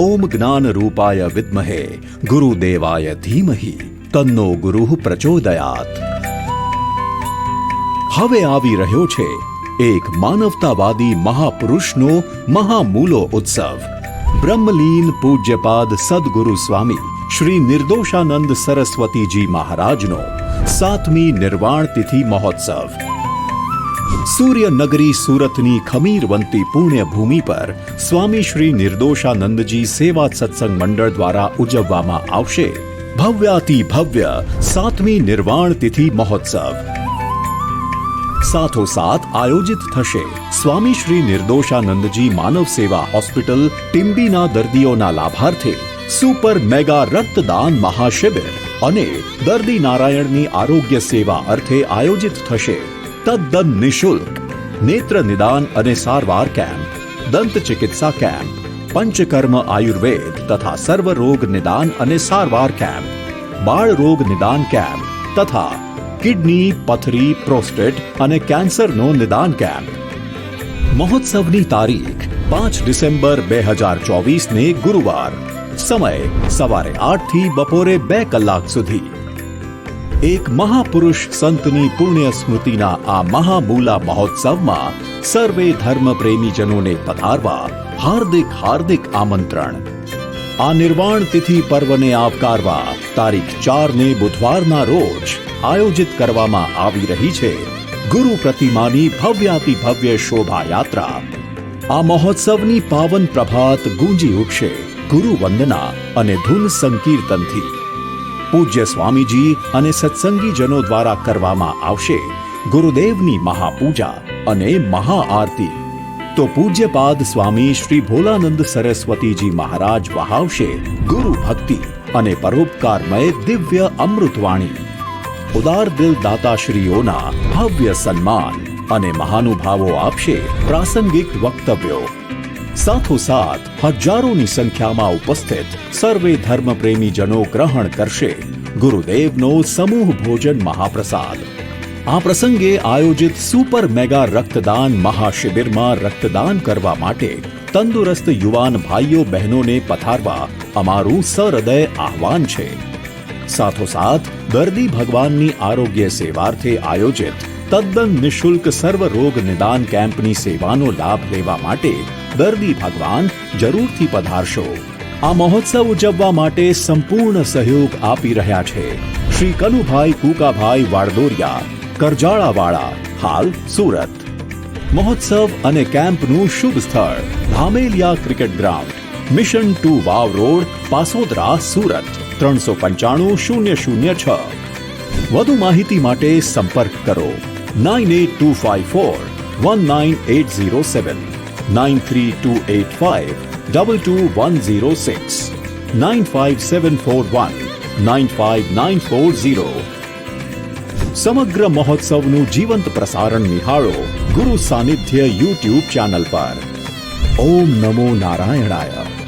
ઓમ જ્ઞાન રૂપાય વિદ્મહે ગુરુદેવાય ધીમહિ તન્નો ગુરુ પ્રચોદયાત હવે આવી રહ્યો છે એક માનવતાવાદી મહાપુરુષનો મહામૂલો ઉત્સવ બ્રહ્મલીન પૂજ્યપાદ સદગુરુ સ્વામી શ્રી નિર્દોષાનંદ સરસ્વતીજી મહારાજનો સાતમી નિર્વાણ તિથિ મહોત્સવ સૂર્યનગરી સુરતની ખમીરવંતી પુણ્યભૂમિ પર સ્વામી શ્રી નિર્દોષાનંદજી સેવા સત્સંગ મંડળ દ્વારા ઉજવવામાં આવશે. ભવ્યાતિ ભવ્ય સાતમી નિર્વાણ તિથિ મહોત્સવ. સાથોસાથ આયોજિત થશે સ્વામી શ્રી નિર્દોષાનંદજી માનવ સેવા હોસ્પિટલ ટિમ્બીના દર્દીઓના લાભાર્થે સુપર મેગા રક્તદાન મહાશિબિર અને દર્દી નારાયણની આરોગ્ય સેવા અર્થે આયોજિત થશે. તદ્દન નિશુલ્ક નેત્ર નિદાન અને સારવાર કેમ્પ દંત ચિકિત્સા કેમ્પ પંચકર્મ આયુર્વેદ તથા સર્વ રોગ નિદાન અને સારવાર કેમ્પ બાળ રોગ નિદાન કેમ્પ તથા કિડની પથરી પ્રોસ્ટેટ અને કેન્સરનો નિદાન કેમ્પ મહોત્સવની તારીખ પાંચ ડિસેમ્બર બે હજાર ચોવીસને ગુરુવાર સમય સવારે આઠથી બપોરે બે કલાક સુધી એક મહાપુરુષ સંતની પુણ્ય સ્મૃતિના આ મહામૂલા મહોત્સવમાં સર્વે ધર્મ પ્રેમીજનોને પધારવા હાર્દિક હાર્દિક આમંત્રણ. આ નિર્વાણ તિથિ પર્વને આવકારવા તારીખ ચાર ને બુધવારના રોજ આયોજિત કરવામાં આવી રહી છે ગુરુ પ્રતિમાની ભવ્યાતિ ભવ્ય શોભાયાત્રા. આ મહોત્સવની પાવન પ્રભાત ગુંજી ઉઠશે ગુરુ વંદના અને ધૂન સંકીર્તનથી. પૂજ્ય સ્વામીજી અને સત્સંગીજનો દ્વારા કરવામાં આવશે ગુરુદેવની મહાપૂજા અને મહાઆરતી. તો પૂજ્યપાદ સ્વામી શ્રી ભોલાનંદ સરસ્વતીજી મહારાજ વહાવશે ગુરુ ભક્તિ અને પરોપકારમય દિવ્ય અમૃતવાણી. ઉદાર દિલ દાતાશ્રીઓના ભવ્ય સન્માન અને મહાનુભાવો આપશે પ્રાસંગિક વક્તવ્યો. સાથોસાથ હજારોની સંખ્યામાં ઉપસ્થિત સર્વે ધર્મપ્રેમીજનો ગ્રહણ કરશે ગુરુદેવનો સમૂહ ભોજન મહાપ્રસાદ. આ પ્રસંગે આયોજિત સુપર મેગા રક્તદાન મહાશિબિરમાં રક્તદાન કરવા માટે તંદુરસ્ત યુવાન ભાઈઓ બહેનોને પથારવા અમારું સહૃદય આહવાન છે. સાથોસાથ, દર્દી ભગવાનની આરોગ્ય સેવાર્થે આયોજિત તદ્દન નિઃશુલ્ક સર્વ રોગ નિદાન કેમ્પની સેવાનો લાભ લેવા માટે દર્દી ભગવાન જરૂરથી પધારશો. આ મહોત્સવ ઉજવવા માટે સંપૂર્ણ સહયોગ આપી રહ્યા છે. શ્રી કનુભાઈ કુકાભાઈ વાડદોરિયા, કરજાળાવાળા, હાલ સુરત. મહોત્સવ અને કેમ્પનું શુભ સ્થળ, Dhameliya cricket ground, mission to Vav road, Pasodara, Surat, ત્રણસો પંચાણું શૂન્ય શૂન્ય છ. વધુ માહિતી માટે સંપર્ક કરો, nine eight two five four, one nine eight zero seven. Nine three two eight five double two one six nine five seven four one nine five nine four zero સમગ્ર મહોત્સવનું જીવંત પ્રસારણ નિહાળો ગુરુ સાનિધ્ય યુટ્યુબ ચેનલ પર. ઓમ નમો નારાયણાય.